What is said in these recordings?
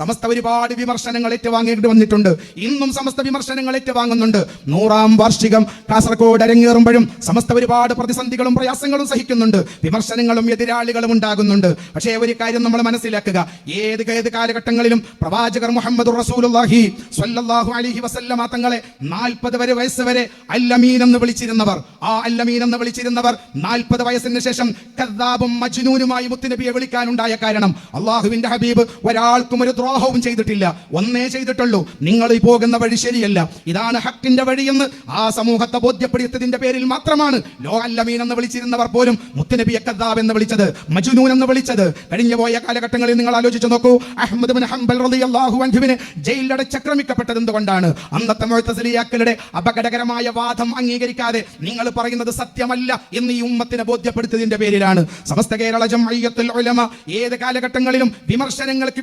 സമസ്ത ഒരുപാട് വിമർശനങ്ങൾ ഏറ്റുവാങ്ങേണ്ടി വന്നിട്ടുണ്ട്. ഇന്നും സമസ്ത വിമർശനങ്ങൾ ഏറ്റുവാങ്ങുന്നുണ്ട്. നൂറാം വാർഷികം കാസർഗോഡ് അരങ്ങേറുമ്പോഴും സമസ്ത ഒരുപാട് പ്രതിസന്ധികളും പ്രയാസങ്ങളും സഹിക്കുന്നുണ്ട്. വിമർശനങ്ങളും എതിരാളികളും ഉണ്ടാകുന്നുണ്ട്. പക്ഷേ ഒരു കാര്യം നമ്മൾ മനസ്സിലാക്കുക. ഏത് ഏത് കാലഘട്ടങ്ങളിലും പ്രവാചകർ മുഹമ്മദ് റസൂലുള്ളാഹി സ്വല്ലല്ലാഹു അലൈഹി വസല്ലമ തങ്ങളെ നാൽപ്പത് വരെ വയസ്സ് വരെ അല്ലമീൻ എന്ന് വിളിച്ചിരുന്നവർ. ആ അല്ലമീൻ എന്ന് വിളിച്ചിരുന്നവർ നാൽപ്പത് വയസ്സിന് ശേഷം കദ്ദാബും മജ്നൂനുമായി മുത്തുനബിയെ വിളിക്കാനുണ്ടായ കാരണം. അള്ളാഹുവിന്റെ ഹബീബ് ഒരാൾക്കും ഒരു ദ്രോഹവും ചെയ്തിട്ടില്ല. ഒന്നേ ചെയ്തിട്ടുള്ളൂ. നിങ്ങൾ ഈ പോകുന്ന വഴി ശരിയല്ല. ഇതാണ് ഹക്കിന്റെ വഴിയെന്ന് ആ സമൂഹത്തെ ബോധ്യപ്പെടുത്തിയതിന്റെ പേരിൽ മാത്രമാണ് ലോകല്ലമീൻ എന്ന് വിളിച്ചിരുന്നവർ പോലും മുത്തനബി കദ്ദാബ് എന്ന് വിളിച്ചത് മജുനൂൻ എന്ന് വിളിച്ചത്. കഴിഞ്ഞു പോയ കാലഘട്ടങ്ങളിൽ നിങ്ങൾ ആലോചിച്ചു നോക്കൂ. അഹമ്മദ് ബിൻ ഹംബൽ റളിയല്ലാഹു അൻഹുവിനെ ജയിലിലടച്ച് ആക്രമിക്കപ്പെട്ടത് എന്തുകൊണ്ടാണ്? അന്നത്തെ മുഴത്തസലിയാക്കളുടെ അപകടകരമായ വാദം അംഗീകരിക്കാതെ നിങ്ങൾ പറയുന്നത് സത്യമല്ല എന്ന് ഈ ഉമ്മത്തിനെ ബോധ്യപ്പെടുത്തിയതിന്റെ പേരിലാണ്. സമസ്ത കേരള ജംഇയ്യത്തുൽ ഉലമ ഏത് കാലഘട്ടങ്ങളിലും വിമർശനങ്ങൾക്ക്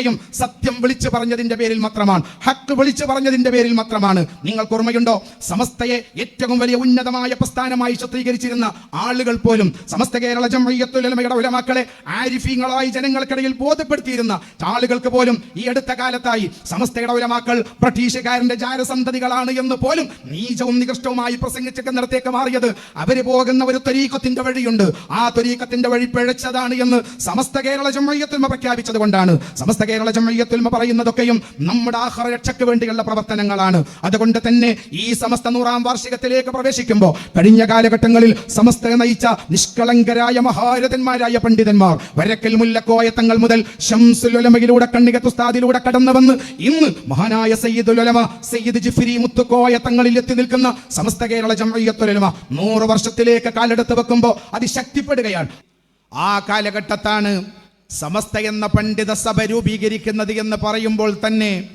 വിധേയമായതൊക്കെയും സത്യം വിളിച്ചു പറഞ്ഞതിന്റെ പേരിൽ മാത്രമാണ് ഹക്ക് വിളിച്ചു പറഞ്ഞതിന്റെ പേരിൽ മാത്രമാണ്. നിങ്ങൾക്ക് ഓർമ്മയുണ്ടോ? സമസ്തയെ ഏറ്റവും വലിയ ഉന്നതമായ പ്രസ്ഥാനമായി ചിത്രീകരിച്ചിരുന്ന ആളുകൾ പോലും സമസ്ത കേരള ജംഇയ്യത്തുൽ ഉലമയുടെ ഉലമാക്കളെ ആരിഫീങ്ങളായി ജനങ്ങൾക്കിടയിൽ ബോധ്യപ്പെടുത്തിയിരുന്ന ആളുകൾക്ക് പോലും ഈ അടുത്ത കാലത്തായി സമസ്തയുടെ ഉലമാക്കൾ ബ്രിട്ടീഷുകാരന്റെ ജാരസന്തതികളാണ് എന്ന് പോലും നീചവും നികൃഷ്ടവുമായി പ്രസംഗിച്ചൊക്കെ നിറത്തേക്ക് മാറിയത്. അവർ പോകുന്ന ഒരു ത്വരീക്കത്തിന്റെ വഴിയുണ്ട്. ആ ത്വരീക്കത്തിന്റെ വഴി പിഴച്ചതാണ് എന്ന് സമസ്ത കേരള ജമ്മയ്യത്തുൽമ പ്രഖ്യാപിച്ചത് കൊണ്ടാണ്. സമസ്ത കേരള ജമ്മയ്യത്തുൽമ പറയുന്നതൊക്കെയും നമ്മുടെ ആഹ്റ രക്ഷയ്ക്ക് വേണ്ടിയുള്ള പ്രവർത്തനങ്ങളാണ്. അതുകൊണ്ട് തന്നെ ഈ സമസ്ത നൂറാം വാർഷികത്തിലേക്ക് പ്രവേശിക്കുമ്പോൾ കഴിഞ്ഞ കാലഘട്ടങ്ങളിൽ സമസ്ത നയിച്ച നിഷ്കളങ്കരായ മഹാരഥന്മാരായ പണ്ഡിതന്മാർ വരക്കൽ മുല്ലക്കോയ തങ്ങൾ മുതൽ ഷംസുലമയിലൂടെ കണ്ണികത്തുസ്താദിലൂടെ കടന്നു വന്ന് ഇന്ന് മഹാനായ സയ്യിദുലമ സയ്യിദ് ജിഫിരി മുത്തുക്കോയ തങ്ങളിൽ എത്തി നിൽക്കുന്ന സമസ്ത കേരള ജമയ്യത്തുലമ നൂറ് വർഷത്തിലേക്ക് കാലെടുത്ത് വെക്കുമ്പോൾ അതിശക്തിപ്പെടുകയാണ്. ആ കാലഘട്ടത്താണ് സമസ്ത എന്ന പണ്ഡിത സഭ രൂപീകരിക്കുന്നത് എന്ന് പറയുമ്പോൾ തന്നെ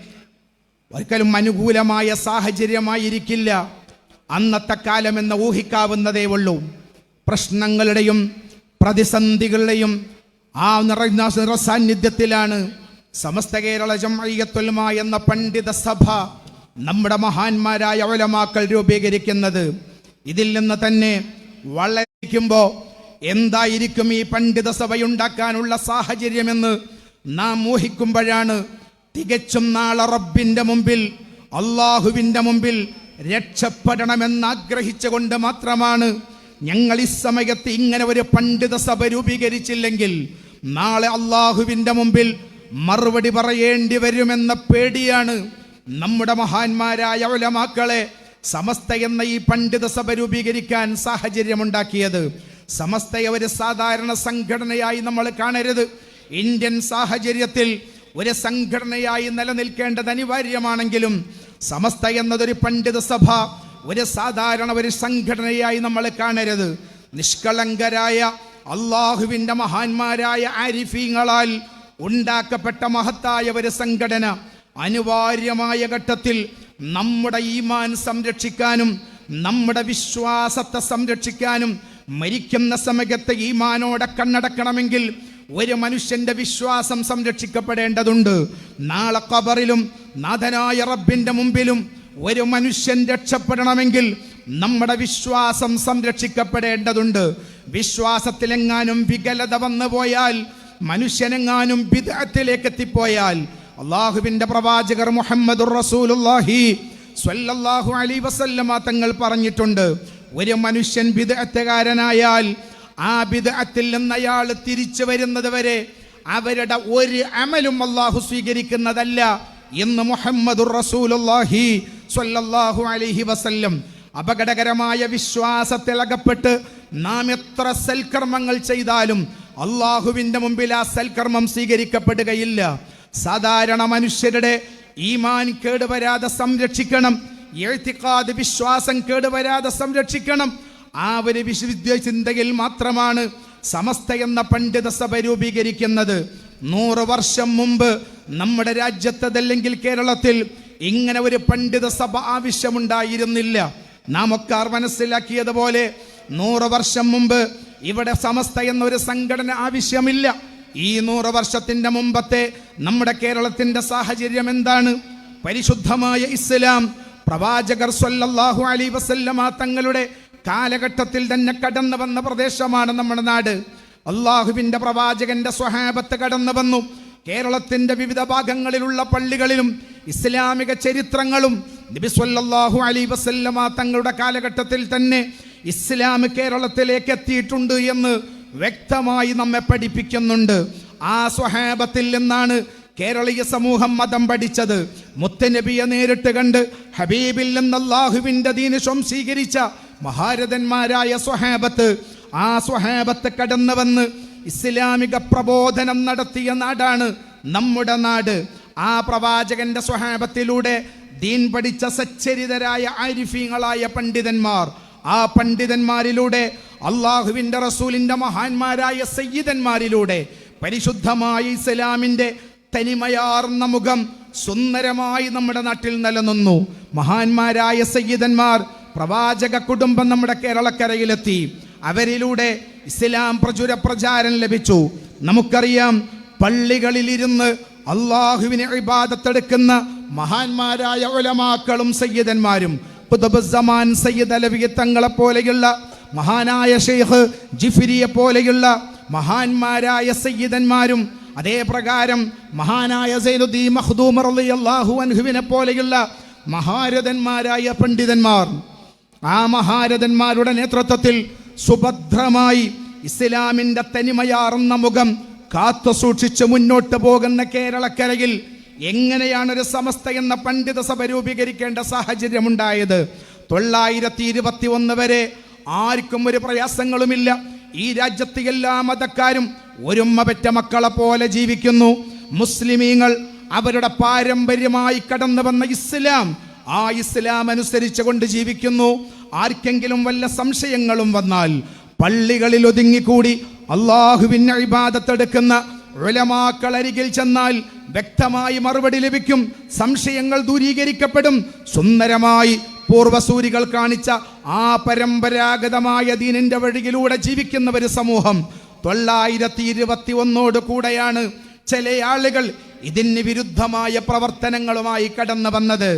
ഒരിക്കലും അനുകൂലമായ സാഹചര്യമായിരിക്കില്ല. അന്നത്തെ കാലം എന്ന് ഊഹിക്കാവുന്നതേ ഉള്ളൂ. പ്രശ്നങ്ങളുടെയും പ്രതിസന്ധികളുടെയും ആ നിറഞ്ഞ നിറസാന്നിധ്യത്തിലാണ് സമസ്ത കേരള ജമയ്യത്തുൽമ എന്ന പണ്ഡിത സഭ നമ്മുടെ മഹാന്മാരായ ഒലമാക്കൾ രൂപീകരിക്കുന്നത്. ഇതിൽ നിന്ന് തന്നെ വളരിക്കുമ്പോൾ എന്തായിരിക്കും ഈ പണ്ഡിത സഭയുണ്ടാക്കാനുള്ള സാഹചര്യമെന്ന് നാം ഊഹിക്കുമ്പോഴാണ് തികച്ചും നാളെ റബ്ബിന്റെ മുമ്പിൽ അള്ളാഹുവിന്റെ മുമ്പിൽ രക്ഷപ്പെടണമെന്ന് ആഗ്രഹിച്ചുകൊണ്ട് മാത്രമാണ് ഞങ്ങൾ ഈ സമയത്ത് ഇങ്ങനെ ഒരു പണ്ഡിത സഭ രൂപീകരിച്ചില്ലെങ്കിൽ നാളെ അള്ളാഹുവിന്റെ മുമ്പിൽ മറുപടി പറയേണ്ടി വരുമെന്ന പേടിയാണ് നമ്മുടെ മഹാന്മാരായ ഉലമാക്കളെ സമസ്ത എന്ന ഈ പണ്ഡിത സഭ രൂപീകരിക്കാൻ സാഹചര്യമുണ്ടാക്കിയത്. സമസ്തയെ ഒരു സാധാരണ സംഘടനയായി നമ്മൾ കാണരുത്. ഇന്ത്യൻ സാഹചര്യത്തിൽ ഒരു സംഘടനയായി നിലനിൽക്കേണ്ടത് അനിവാര്യമാണെങ്കിലും സമസ്ത എന്നതൊരു പണ്ഡിത സഭ ഒരു സാധാരണ ഒരു സംഘടനയായി നമ്മൾ കാണരുത്. നിഷ്കളങ്കരായ അള്ളാഹുവിന്റെ മഹാന്മാരായ ആരിഫീങ്ങളാൽ ഉണ്ടാക്കപ്പെട്ട മഹത്തായ ഒരു സംഘടന അനിവാര്യമായ ഘട്ടത്തിൽ നമ്മുടെ ഈമാൻ സംരക്ഷിക്കാനും നമ്മുടെ വിശ്വാസത്തെ സംരക്ഷിക്കാനും മരിക്കുന്ന സമയത്ത് ഈമാനോടെ കണ്ണടക്കണമെങ്കിൽ ഒരു മനുഷ്യന്റെ വിശ്വാസം സംരക്ഷിക്കപ്പെടേണ്ടതുണ്ട്. നാളെ കബറിലും നാഥനായ റബ്ബിന്റെ മുമ്പിലും ഒരു മനുഷ്യൻ രക്ഷപ്പെടണമെങ്കിൽ നമ്മുടെ വിശ്വാസം സംരക്ഷിക്കപ്പെടേണ്ടതുണ്ട്. വിശ്വാസത്തിലെങ്ങാനും വികലത വന്നു പോയാൽ മനുഷ്യനെങ്ങാനും വിദഗ്ധത്തിലേക്ക് എത്തിപ്പോയാൽ അള്ളാഹുവിന്റെ പ്രവാചകർ മുഹമ്മദ് റസൂലുല്ലാഹി സ്വല്ലല്ലാഹു അലൈ വസല്ലമ തങ്ങൾ പറഞ്ഞിട്ടുണ്ട് ഒരു മനുഷ്യൻ വിദഗ്ധകാരനായാൽ ആ വിദഗ്ധത്തിൽ നിന്ന് അയാൾ തിരിച്ചു വരുന്നത് വരെ അവരുടെ ഒരു അമലും അള്ളാഹു സ്വീകരിക്കുന്നതല്ല. എന്ന് മുഹമ്മദ് റസൂലുള്ളാഹി സ്വല്ലല്ലാഹു അലൈഹി വസല്ലം അപകടകരമായ വിശ്വാസത്തിൽ അകപ്പെട്ട് നാം എത്ര സൽക്കർമ്മങ്ങൾ ചെയ്താലും അള്ളാഹുവിന്റെ മുമ്പിൽ ആ സൽക്കർമ്മം സ്വീകരിക്കപ്പെടുകയില്ല. സാധാരണ മനുഷ്യരുടെ ഈമാൻ കേടുവരാതെ സംരക്ഷിക്കണം. എഴുത്തിക്കാതെ വിശ്വാസം കേടുവരാതെ സംരക്ഷിക്കണം. ആ ഒരു വിശുദ്ധ ചിന്തയിൽ മാത്രമാണ് സമസ്ത എന്ന പണ്ഡിത സഭ രൂപീകരിക്കുന്നത്. നൂറ് വർഷം മുമ്പ് നമ്മുടെ രാജ്യത്തതല്ലെങ്കിൽ കേരളത്തിൽ ഇങ്ങനെ ഒരു പണ്ഡിത സഭ ആവശ്യമുണ്ടായിരുന്നില്ല. നാം ഒക്കെ മനസ്സിലാക്കിയതുപോലെ നൂറ് വർഷം മുമ്പ് ഇവിടെ സമസ്ത എന്നൊരു സംഘടന ആവശ്യമില്ല. ഈ നൂറ് വർഷത്തിന്റെ മുമ്പത്തെ നമ്മുടെ കേരളത്തിന്റെ സാഹചര്യം എന്താണ്? പരിശുദ്ധമായ ഇസ്ലാം പ്രവാചകർ സൊല്ലാഹു അലി വസല്ലമ തങ്ങളുടെ കാലഘട്ടത്തിൽ തന്നെ കടന്നു വന്ന പ്രദേശമാണ് നമ്മുടെ നാട്. അള്ളാഹുവിന്റെ പ്രവാചകന്റെ സ്വഹാബത്ത് കടന്നു വന്നു. കേരളത്തിന്റെ വിവിധ ഭാഗങ്ങളിലുള്ള പള്ളികളിലും ഇസ്ലാമിക ചരിത്രങ്ങളും നബി സല്ലല്ലാഹു അലി വസല്ലമ തങ്ങളുടെ കാലഘട്ടത്തിൽ തന്നെ ഇസ്ലാം കേരളത്തിലേക്ക് എത്തിയിട്ടുണ്ട് എന്ന് വ്യക്തമായി നമ്മെ പഠിപ്പിക്കുന്നുണ്ട്. ആ സ്വഹാബത്തിൽ നിന്നാണ് കേരളീയ സമൂഹം മതം പഠിച്ചത് മുത്തനബിയെ നേരിട്ട് കണ്ട് ഹബീബിൽ നിന്ന് അള്ളാഹുവിന്റെ ദീന് സ്വീകരിച്ച മഹാരഥന്മാരായ സ്വഹാബത്ത് ആ സ്വഹാബത്ത് കടന്നു വന്ന് ഇസ്ലാമിക പ്രബോധനം നടത്തിയ നാടാണ് നമ്മുടെ നാട്. ആ പ്രവാചകന്റെ സ്വഹാബത്തിലൂടെ ദീൻ പഠിച്ച സച്ചരിതരായ ആരിഫീങ്ങളായ പണ്ഡിതന്മാർ. ആ പണ്ഡിതന്മാരിലൂടെ അള്ളാഹുവിന്റെ റസൂലിന്റെ മഹാന്മാരായ സയ്യിദന്മാരിലൂടെ പരിശുദ്ധമായ ഇസ്ലാമിന്റെ തനിമയാർന്ന മുഖം സുന്ദരമായി നമ്മുടെ നാട്ടിൽ നിലനിന്നു. മഹാന്മാരായ സയ്യിദന്മാർ പ്രവാചക കുടുംബം നമ്മുടെ കേരളക്കരയിലെത്തി. അവരിലൂടെ ഇസ്ലാം പ്രചുര പ്രചാരം ലഭിച്ചു. നമുക്കറിയാം പള്ളികളിലിരുന്ന് അള്ളാഹുവിനെ ഇബാദത്തെടുക്കുന്ന മഹാന്മാരായ ഉലമാക്കളും സയ്യിദന്മാരും. പുതുബുസമാൻ സയ്യിദ് അലവിയ തങ്ങളെ പോലെയുള്ള മഹാനായ ഷെയ്ഖ് ജിഫിരിയെ പോലെയുള്ള മഹാന്മാരായ സയ്യിദന്മാരും അതേ പ്രകാരം മഹാനായ മഹ്ദൂമർ അലി അള്ളാഹു അൻഹുവിനെ പോലെയുള്ള മഹാരഥന്മാരായ പണ്ഡിതന്മാർ ആ മഹാരഥന്മാരുടെ നേതൃത്വത്തിൽ സുഭദ്രമായി ഇസ്ലാമിന്റെ തനിമയാർന്ന മുഖം കാത്തു സൂക്ഷിച്ച് മുന്നോട്ട് പോകുന്ന കേരളക്കരയിൽ എങ്ങനെയാണ് ഒരു സമസ്ത എന്ന പണ്ഡിത സഭ രൂപീകരിക്കേണ്ട സാഹചര്യമുണ്ടായത്? തൊള്ളായിരത്തി ഇരുപത്തി ഒന്ന് വരെ ആർക്കും ഒരു പ്രയാസങ്ങളുമില്ല. ഈ രാജ്യത്തെ എല്ലാ മതക്കാരും ഒരുമ്മ പെറ്റ മക്കളെ പോലെ ജീവിക്കുന്നു. മുസ്ലിമീങ്ങൾ അവരുടെ പാരമ്പര്യമായി കടന്നു വന്ന ഇസ്ലാം ആ ഇസ്ലാം അനുസരിച്ച് കൊണ്ട് ജീവിക്കുന്നു. ആർക്കെങ്കിലും വല്ല സംശയങ്ങളും വന്നാൽ പള്ളികളിൽ ഒതുങ്ങിക്കൂടി അള്ളാഹുവിൻ ഇബാദത്തെടുക്കുന്ന ഉലമാക്കൾ അരികിൽ ചെന്നാൽ വ്യക്തമായി മറുപടി ലഭിക്കും. സംശയങ്ങൾ ദൂരീകരിക്കപ്പെടും. സുന്ദരമായി പൂർവസൂരികൾ കാണിച്ച ആ പരമ്പരാഗതമായ ദീനിന്റെ വഴിയിലൂടെ ജീവിക്കുന്ന ഒരു സമൂഹം തൊള്ളായിരത്തി ഇരുപത്തി ഒന്നോട് കൂടെയാണ് ചില ആളുകൾ ഇതിന് വിരുദ്ധമായ പ്രവർത്തനങ്ങളുമായി കടന്നു വന്നത്.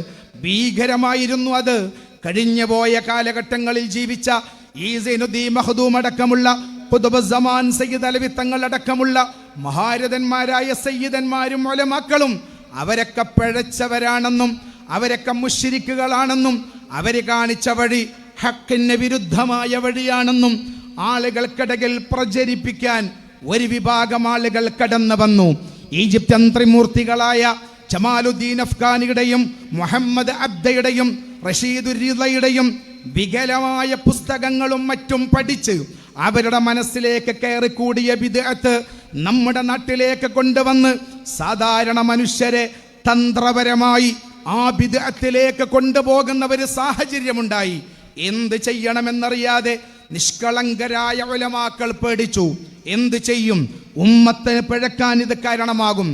ഭീകരമായിരുന്നു അത്. കഴിഞ്ഞുപോയ കാലഘട്ടങ്ങളിൽ ജീവിച്ച ഈ മഹദൂം അടക്കമുള്ള ഖുതുബുസ്സമാൻ സയ്യിദ് അലവിത്തങ്ങൾ തങ്ങൾ അടക്കമുള്ള മഹാരഥന്മാരായ സയ്യിദന്മാരും ഒലമാക്കളും അവരൊക്കെ പിഴച്ചവരാണെന്നും അവരൊക്കെ മുഷിരിക്കുകളാണെന്നും അവർ കാണിച്ച വഴി ഹക്കിന് വിരുദ്ധമായ വഴിയാണെന്നും ആളുകൾക്കിടയിൽ പ്രചരിപ്പിക്കാൻ ഒരു വിഭാഗം ആളുകൾ കടന്നു വന്നു. ഈജിപ്ത്യൻ ത്രിമൂർത്തികളായ ജമാലുദ്ദീൻ അഫ്ഗാനിയുടെയും മുഹമ്മദ് അബ്ദയുടെയും റഷീദുരിതയുടെയും വികലമായ പുസ്തകങ്ങളും മറ്റും പഠിച്ച് അവരുടെ മനസ്സിലേക്ക് കയറിക്കൂടിയ വിദഗ്ധ നമ്മുടെ നാട്ടിലേക്ക് കൊണ്ടുവന്ന് സാധാരണ മനുഷ്യരെ തന്ത്രപരമായി ആ വിദഗ്ധത്തിലേക്ക് കൊണ്ടുപോകുന്ന ഒരു സാഹചര്യമുണ്ടായി. എന്ത് ചെയ്യണമെന്നറിയാതെ നിഷ്കളങ്കരായ ഉലമാക്കൾ പേടിച്ചു. എന്ത് ചെയ്യും? ഉമ്മത്തെ പിഴക്കാൻ ഇത് കാരണമാകും.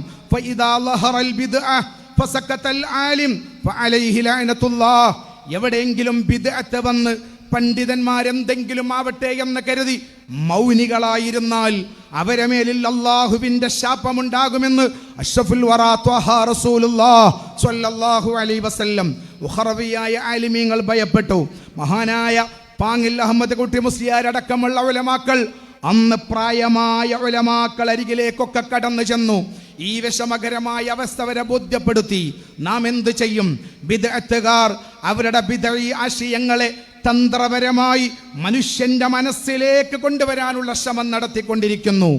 എവിടെയെങ്കിലും ബിദ്അത്ത് വന്ന് പണ്ഡിതന്മാരെന്തെങ്കിലും ആവട്ടെ എന്ന് കരുതി മൗനികളായിരുന്നാൽ അവരെ മേലിൽ അള്ളാഹുവിന്റെ ശാപമുണ്ടാകുമെന്ന് അഷഫുൽ വറാ ത്വഹ റസൂലുള്ളാഹ് സ്വല്ലല്ലാഹു അലൈഹി വസല്ലം. ഉഖറവിയായ ആലിമീങ്ങൾ ഭയപ്പെട്ടു. മഹാനായ പാങ്ങിൽ അഹമ്മദ് കുട്ടി മുസ്ലിയാരടക്കമുള്ള ഉലമാക്കൾ അന്ന് പ്രായമായ ഉലമാക്കൾ അരികിലേക്കൊക്കെ കടന്നു ചെന്നു. ഈ വിഷമകരമായ അവസ്ഥ വരെ ബോധ്യപ്പെടുത്തി. നാം എന്ത് ചെയ്യും? വിദഗ്ധകാർ അവരുടെ വിദഴി ആശയങ്ങളെ തന്ത്രപരമായി മനുഷ്യന്റെ മനസ്സിലേക്ക് കൊണ്ടുവരാനുള്ള ശ്രമം നടത്തിക്കൊണ്ടിരിക്കുന്നു.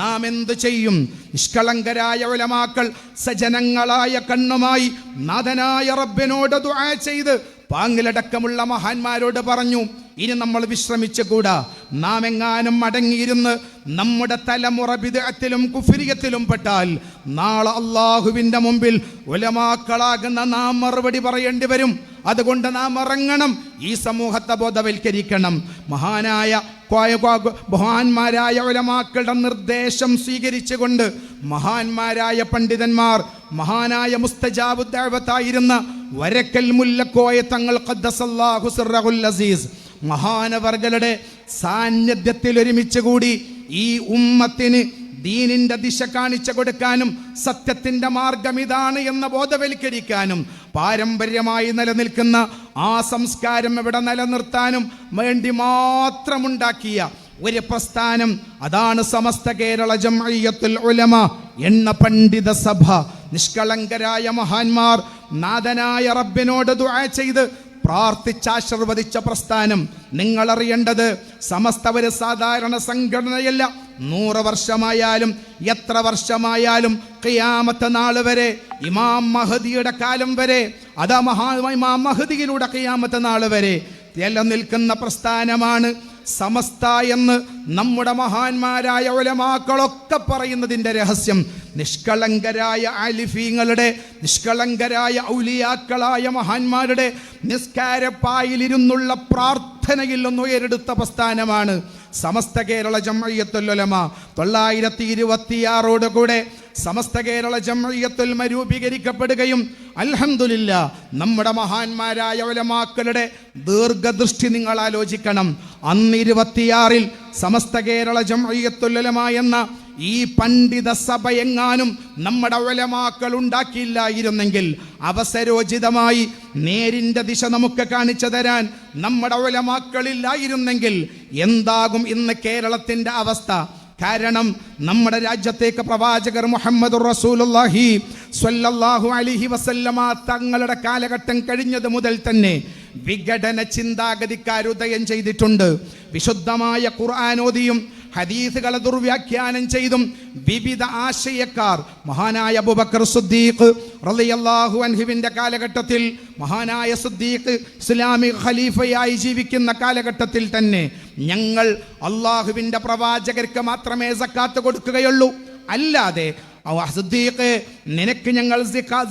നാം എന്ത് ചെയ്യും? നിഷ്കളങ്കരായ ഉലമാക്കൾ സജനങ്ങളായ കണ്ണുമായി നാഥനായ റബ്ബിനോട് ദുആ ചെയ്ത് പാങ്ങിലടക്കമുള്ള മഹാന്മാരോട് പറഞ്ഞു ഇനി നമ്മൾ വിശ്രമിച്ചുകൂടാ നാം എങ്ങാനും അടങ്ങിയിരുന്ന് നമ്മുടെ തലമുറ വിദഗ്ധത്തിലും കുഫിരിയത്തിലും പെട്ടാൽ നാളെ അള്ളാഹുവിന്റെ മുമ്പിൽ ഉലമാക്കളാകുന്ന നാം മറുപടി പറയേണ്ടി വരും. അതുകൊണ്ട് നാം ഇറങ്ങണം ഈ സമൂഹത്തെ ബോധവൽക്കരിക്കണം. മഹാനായ മഹാന്മാരായ ഉലമാക്കളുടെ നിർദ്ദേശം സ്വീകരിച്ചുകൊണ്ട് മഹാന്മാരായ പണ്ഡിതന്മാർ മഹാനായ മുസ്തജാബുദ്ദാവത്തായിരുന്ന വരക്കൽ മുല്ലക്കോയ തങ്ങൾ അസീസ്. മഹാനവർകളുടെ സാന്നിധ്യത്തിൽ ഒരുമിച്ച് കൂടി ഈ ഉമ്മത്തിന് ദീനിന്റെ ദിശ കാണിച്ചു കൊടുക്കാനും സത്യത്തിന്റെ മാർഗം ഇതാണ് എന്ന് ബോധവൽക്കരിക്കാനും പാരമ്പര്യമായി നിലനിൽക്കുന്ന ആ സംസ്കാരം ഇവിടെ നിലനിർത്താനും വേണ്ടി മാത്രമുണ്ടാക്കിയ ഒരു പ്രസ്ഥാനം അതാണ് സമസ്ത കേരള ജംഇയ്യത്തുൽ ഉലമ എണ്ണ പണ്ഡിത സഭ. നിഷ്കളങ്കരായ മഹാന്മാർ നാഥനായ റബ്ബിനോട് ദുആ ചെയ്ത് പ്രാർത്ഥിച്ചാശീർവദിച്ച പ്രസ്ഥാനം. നിങ്ങൾ അറിയേണ്ടത് സമസ്ത ഒരു സാധാരണ സംഘടനയല്ല. നൂറ് വർഷമായാലും എത്ര വർഷമായാലും ഖിയാമത്ത് നാൾ വരെ ഇമാം മഹദിയുടെ കാലം വരെ അതാ മഹാ ഇമാം മഹദിയിലൂടെ ഖിയാമത്ത് നാൾ വരെ നിലനിൽക്കുന്ന പ്രസ്ഥാനമാണ്. സമസ്ത എന്ന് നമ്മുടെ മഹാന്മാരായ ഒലമാക്കളൊക്കെ പറയുന്നതിന്റെ രഹസ്യം. നിഷ്കളങ്കരായ ആലിഫീങ്ങളുടെ നിഷ്കളങ്കരായ ഔലിയാക്കളായ മഹാന്മാരുടെ നിസ്കാരപ്പായിലിരുന്നുള്ള പ്രാർത്ഥനയിൽ ഒന്ന് ഉയരെടുത്ത പ്രസ്ഥാനമാണ് സമസ്ത കേരള ജമ്മയ്യത്തുലമ തൊള്ളായിരത്തി ഇരുപത്തിയാറോട് കൂടെ സമസ്ത കേരള ജമ്മയ്യത്തുൽമ രൂപീകരിക്കപ്പെടുകയും അൽഹംദുലില്ല നമ്മുടെ മഹാന്മാരായ ഒലമാക്കളുടെ ദീർഘദൃഷ്ടി നിങ്ങൾ ആലോചിക്കണം. അന്ന് ഇരുപത്തിയാറിൽ സമസ്ത കേരള ജമ്മയ്യത്തുലമ എന്ന ഈ പണ്ഡിത സഭ എങ്ങാനും നമ്മുടെ ഒലമാക്കൾ ഉണ്ടാക്കിയില്ലായിരുന്നെങ്കിൽ അവസരോചിതമായി നേരിന്റെ ദിശ നമുക്ക് കാണിച്ചു തരാൻ നമ്മുടെ ഒലമാക്കളില്ലായിരുന്നെങ്കിൽ എന്താകും ഇന്ന് കേരളത്തിന്റെ അവസ്ഥ? കാരണം നമ്മുടെ രാജ്യത്തേക്ക് പ്രവാചകർ മുഹമ്മദ് റസൂലുള്ളാഹി സ്വല്ലല്ലാഹു അലിഹി വസല്ലമ തങ്ങളുടെ കാലഘട്ടം കഴിഞ്ഞത് മുതൽ തന്നെ വിഘടന ചിന്താഗതിക്കാരുദയം ചെയ്തിട്ടുണ്ട്. വിശുദ്ധമായ ഖുർആാനോദിയും ഹദീസുകളെ ദുർവ്യാഖ്യാനം ചെയ്തും വിവിധ ആശയക്കാർ മഹാനായ അബൂബക്കർ സുദ്ദീഖ് റളിയല്ലാഹു അൻഹുവിന്റെ കാലഘട്ടത്തിൽ മഹാനായ സുദ്ദീഖ് ഇസ്ലാമിക ഖലീഫയായി ജീവിക്കുന്ന കാലഘട്ടത്തിൽ തന്നെ ഞങ്ങൾ അള്ളാഹുവിന്റെ പ്രവാചകർക്ക് മാത്രമേ സക്കാത്ത് കൊടുക്കുകയുള്ളൂ. അല്ലാതെ സിദ്ദീഖ് നിനക്ക് ഞങ്ങൾ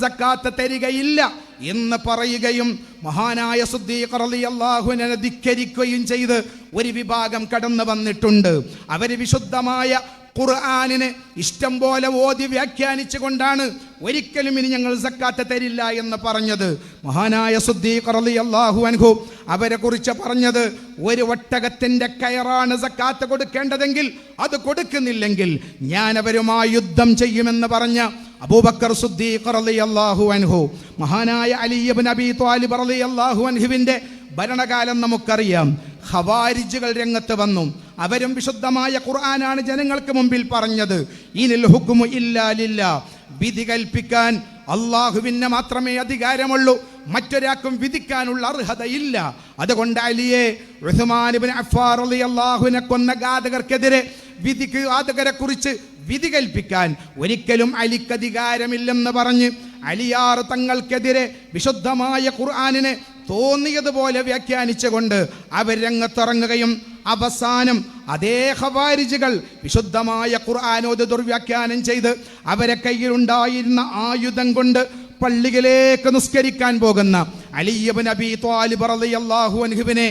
സക്കാത്ത് തരികയില്ല. എന്ന് പറയുകയും മഹാനായ സുദ്ദീഖ് റളിയല്ലാഹുവിനെ ധിക്കരിക്കുകയും ചെയ്ത് ഒരു വിഭാഗം കടന്നു വന്നിട്ടുണ്ട്. അവർ വിശുദ്ധമായ ഖുർആാനിനെ ഇഷ്ടം പോലെ ഓതി വ്യാഖ്യാനിച്ചു കൊണ്ടാണ് ഒരിക്കലും ഇനി ഞങ്ങൾ സക്കാത്ത തരില്ല എന്ന് പറഞ്ഞത്. മഹാനായ സുദ്ദീഖ് റളിയല്ലാഹു അൻഹു അവരെ കുറിച്ച് പറഞ്ഞത് ഒരു ഒട്ടകത്തിന്റെ കയറാണ് സക്കാത്ത് കൊടുക്കേണ്ടതെങ്കിൽ അത് കൊടുക്കുന്നില്ലെങ്കിൽ ഞാൻ അവരുമായി യുദ്ധം ചെയ്യുമെന്ന് പറഞ്ഞ അബൂബക്കർ സുദ്ദീഖ് റളിയല്ലാഹു അൻഹു മഹാനായ അലിയബ് നബി ത്വാലിബ് ത്വാലിബ് അള്ളാഹു അൻഹുവിന്റെ ഭരണകാലം നമുക്കറിയാം. ഹവാരിജുകൾ രംഗത്ത് വന്നു. അവരും വിശുദ്ധമായ ഖുർആനാണ് ജനങ്ങൾക്ക് മുമ്പിൽ പറഞ്ഞത്. ഇനിൽ ഹുക്കുമു ഇല്ലാ ലില്ലാ. വിധി കൽപ്പിക്കാൻ അള്ളാഹുവിന് മാത്രമേ അധികാരമുള്ളൂ. മറ്റൊരാൾക്കും വിധിക്കാനുള്ള അർഹതയില്ല. അതുകൊണ്ട് അലിയെ ഇബ്നു അഫ്ഫാർ റളിയല്ലാഹുവിനെ കൊന്ന ഘാതകർക്കെതിരെ വിധിക്ക് ഘാതകരെ കുറിച്ച് വിധി കൽപ്പിക്കാൻ ഒരിക്കലും അലിക്ക് അധികാരമില്ലെന്ന് പറഞ്ഞ് അലിയാർ തങ്ങൾക്കെതിരെ വിശുദ്ധമായ ഖുർആാനിനെ തോന്നിയതുപോലെ വ്യാഖ്യാനിച്ചുകൊണ്ട് അവർ രംഗത്തിറങ്ങുകയും അവസാനം അതേ ഹവാരിജികൾ വിശുദ്ധമായ ഖുർആാനോത് ദുർവ്യാഖ്യാനം ചെയ്ത് അവരെ കയ്യിലുണ്ടായിരുന്ന ആയുധം കൊണ്ട് പള്ളികളിലേക്ക് നിസ്കരിക്കാൻ പോകുന്ന അലിയബൻ അബി ത്വാലിബ് റളിയല്ലാഹു അൻഹുവിനെ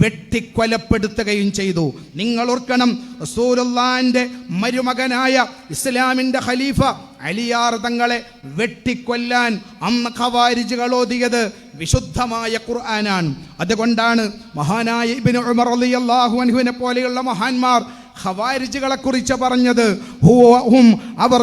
വെട്ടിക്കൊലപ്പെടുത്തുകയും ചെയ്തു. നിങ്ങൾ ഓർക്കണം റസൂലുള്ളാന്റെ മരുമകനായ ഇസ്ലാമിന്റെ ഖലീഫ അലിയാർ തങ്ങളെ വെട്ടിക്കൊല്ലാൻ അന്ന് ഖവാരിജുകൾ ഓതിയത് വിശുദ്ധമായ ഖുർആനാണ്. അതുകൊണ്ടാണ് മഹാനായ ഇബ്നു ഉമർ റളിയല്ലാഹു അൻഹുവിനെ പോലെയുള്ള മഹാന്മാർ ഖവാരിജുകളെ കുറിച്ച് പറഞ്ഞത് അവർ